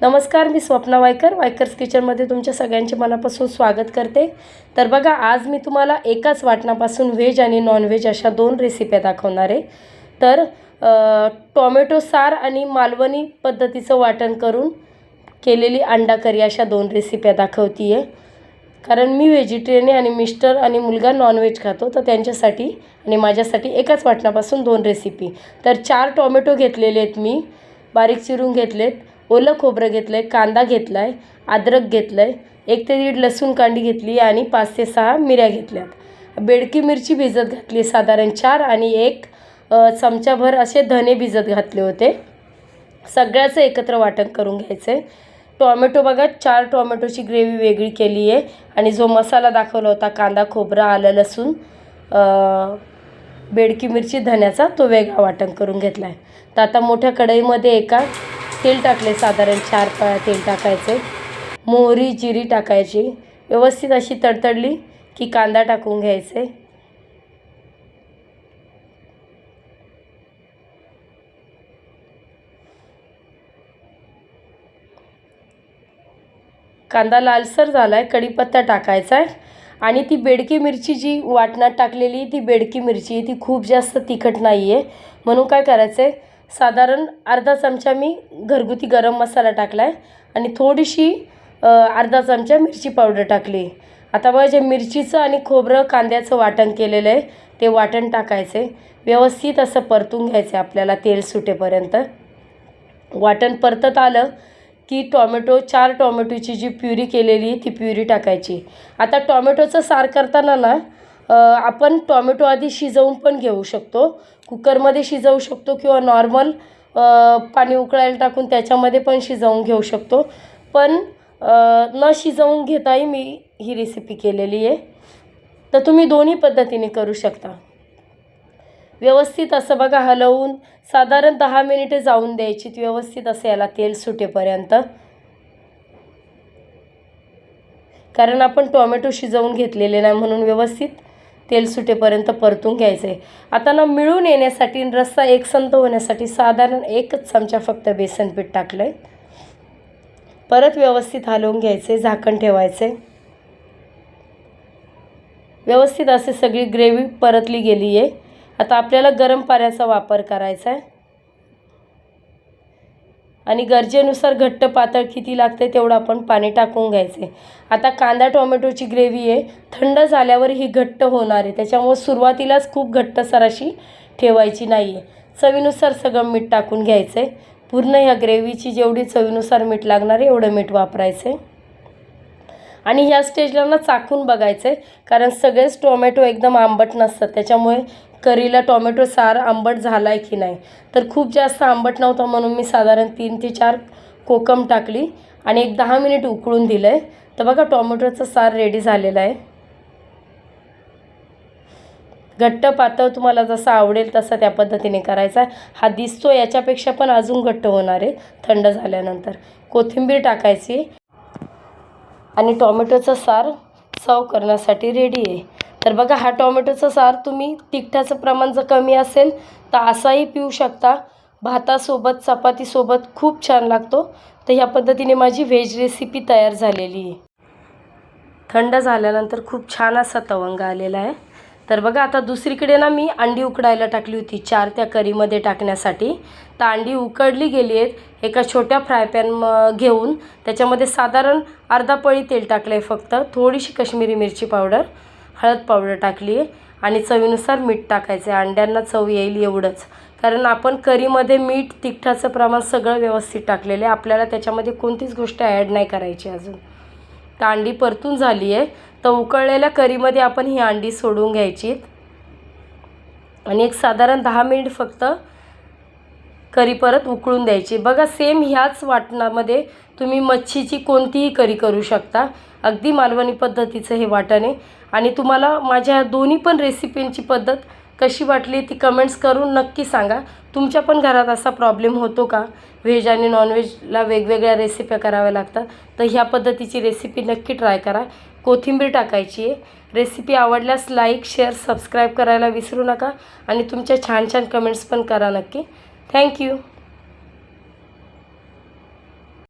नमस्कार मी स्वप्ना वायकर. वायकर्स किचनमध्ये तुमच्या सगळ्यांचे मनापासून स्वागत करते. तर बघा आज मी तुम्हाला एकाच वाटणापासून व्हेज आणि नॉनव्हेज अशा दोन रेसिप्या दाखवणार आहे. तर टोमॅटो सार आणि मालवणी पद्धतीचं वाटण करून केलेली अंडा करी अशा दोन रेसिप्या दाखवती आहे कारण मी व्हेजिटेरियन आहे आणि मिस्टर आणि मुलगा नॉनव्हेज खातो तर त्यांच्यासाठी आणि माझ्यासाठी एकाच वाटणापासून दोन रेसिपी. तर चार टोमॅटो घेतलेले आहेत मी. बारीक चिरून घेतलेत. ओलं खोबरं घेतलं आहे कांदा घेतला आहे अद्रक घेतलं आहे एक ते दीड लसूण कांडी घेतली आणि पाच ते सहा मिऱ्या घेतल्यात. बेडकी मिरची भिजत घातली साधारण चार आणि एक चमचाभर असे धने भिजत घातले होते. सगळ्याचं एकत्र वाटण करून घ्यायचं आहे टॉमॅटो बघा चार टॉमॅटोची ग्रेव्ही वेगळी केली आहे आणि जो मसाला दाखवला होता कांदा खोबरा आलं लसूण बेडकी मिरची धन्याचा तो वेगळा वाटण करून घेतला आहे तर आता मोठ्या कढईमध्ये एका तेल टाकले साधारण चार पळ्या तेल टाकायचे. मोहरी जिरी टाकायची. व्यवस्थित अशी तडतडली की कांदा टाकून घ्यायचे. कांदा लालसर झाला आहे कढीपत्ता टाकायचा आहे आणि ती बेडकी मिरची जी वाटणात टाकलेली ती बेडकी मिरची ती खूप जास्त तिखट नाही आहे म्हणून काय करायचं आहे साधारण अर्धा चमचा मी घरगुती गरम मसाला टाकला आहे आणि थोडीशी अर्धा चमचा मिरची पावडर टाकली. आता बघा जे मिरचीचं आणि खोबरं कांद्याचं वाटण केलेलं आहे ते वाटण टाकायचं. आहे व्यवस्थित असं परतून घ्यायचं आहे आपल्याला तेल सुटेपर्यंत. वाटण परतत आलं की टॉमॅटो चार टॉमॅटोची जी प्युरी केलेली ती प्युरी टाकायची. आता टॉमॅटोचं सार करताना ना आपण टॉमॅटो आधी शिजवून पण घेऊ शकतो. कुकरमध्ये शिजवू शकतो किंवा नॉर्मल पाणी उकळायला टाकून त्याच्यामध्ये पण शिजवून घेऊ शकतो. पण न शिजवून घेताही मी ही रेसिपी केलेली आहे. तर तुम्ही दोन्ही पद्धतीने करू शकता. व्यवस्थित असं बघा हलवून साधारण दहा मिनिटे जाऊन द्यायची. व्यवस्थित असं याला तेल सुटेपर्यंत. कारण आपण टोमॅटो शिजवून घेतलेले नाही म्हणून व्यवस्थित. तेल सुटेपर्यंत परतून घ्यायचं. आहे आता ना मिळून येण्यासाठी रस्सा एकसंत होण्यासाठी साधारण एकच चमचा फक्त बेसन पीठ टाकलं आहे परत व्यवस्थित हलवून घ्यायचे झाकण ठेवायचे. व्यवस्थित असे सगळी ग्रेव्ही परतली गेली आहे आता आपल्याला गरम पाण्याचा वापर करायचा आहे आणि गरजेनुसार घट्ट पातळ किती लागते तेवढं आपण पाणी टाकून घ्यायचे आता कांदा टोमॅटोची ग्रेव्ही आहे. थंड झाल्यावर ही घट्ट होणार आहे. त्याच्यामुळे सुरुवातीलाच खूप घट्टसर अशी ठेवायची नाही आहे चवीनुसार सगळं मीठ टाकून घ्यायचं आहे पूर्ण ह्या ग्रेव्हीची जेवढी चवीनुसार मीठ लागणार आहे एवढं मीठ वापरायचं आहे आणि ह्या स्टेजला ना चाकून बघायचं आहे कारण सगळेच टोमॅटो एकदम आंबट नसतात. त्याच्यामुळे करीला टोमॅटो सार आंबट झाला आहे की नाही? तर खूप जास्त आंबट नव्हतं म्हणून मी साधारण तीन ते चार कोकम टाकली आणि एक दहा मिनिट उकळून दिलं आहे तर बघा टोमॅटोचं सार रेडी झालेलं आहे. घट्ट पातळ तुम्हाला जसं आवडेल तसं त्या पद्धतीने करायचा आहे. हा दिसतो याच्यापेक्षा पण अजून घट्ट होणार आहे थंड झाल्यानंतर. कोथिंबीर टाकायची. आणि टोमॅटोचा सार सर्व करण्यासाठी रेडी आहे. तर बघा हा टॉमॅटोचा सार तुम्ही तिखटाचं प्रमाण जर कमी असेल तर असाही पिऊ शकता. भातासोबत चपातीसोबत खूप छान लागतो. तर ह्या पद्धतीने माझी व्हेज रेसिपी तयार झालेली आहे. थंड झाल्यानंतर खूप छान असा तवंग आलेला आहे. तर बघा आता दुसरीकडे ना मी अंडी उकडायला टाकली होती चार त्या करीमध्ये टाकण्यासाठी. तर अंडी उकडली गेली आहेत एका छोट्या फ्राय पॅन घेऊन. त्याच्यामध्ये साधारण अर्धा पळी तेल टाकलं आहे फक्त थोडीशी कश्मीरी मिरची पावडर हळद पावडर टाकली आहे आणि चवीनुसार मीठ टाकायचं आहे अंड्यांना चव येईल एवढंच. कारण आपण करीमध्ये मीठ तिखटाचं प्रमाण सगळं व्यवस्थित टाकलेलं आहे. आपल्याला त्याच्यामध्ये कोणतीच गोष्ट ॲड नाही करायची अजून. तर अंडी परतून झाली आहे तर उकळलेल्या करीमध्ये आपण ही अंडी सोडून घ्यायची. आणि एक साधारण दहा मिनिट फक्त करी परत उकळून द्यायची. बघा सेम ह्याच वाटणामध्ये तुम्ही मच्छीची कोणतीही करी करू शकता. अगदी मालवणी पद्धतीचं हे वाटण आहे. आणि तुम्हाला माझ्या दोन्ही पण रेसिपींची पद्धत कशी वाटली ती कमेंट्स करून नक्की सांगा. तुमच्या पण घरात असा प्रॉब्लेम होतो का? व्हेज आणि नॉनव्हेजला वेगवेगळ्या रेसिप्या कराव्या लागतात. तर ह्या पद्धतीची रेसिपी नक्की ट्राय करा. कोथिंबीर टाकायची आहे. रेसिपी आवडल्यास लाईक शेअर सबस्क्राईब करायला विसरू नका. आणि तुमच्या छान छान कमेंट्स पण करा नक्की. थँक्यू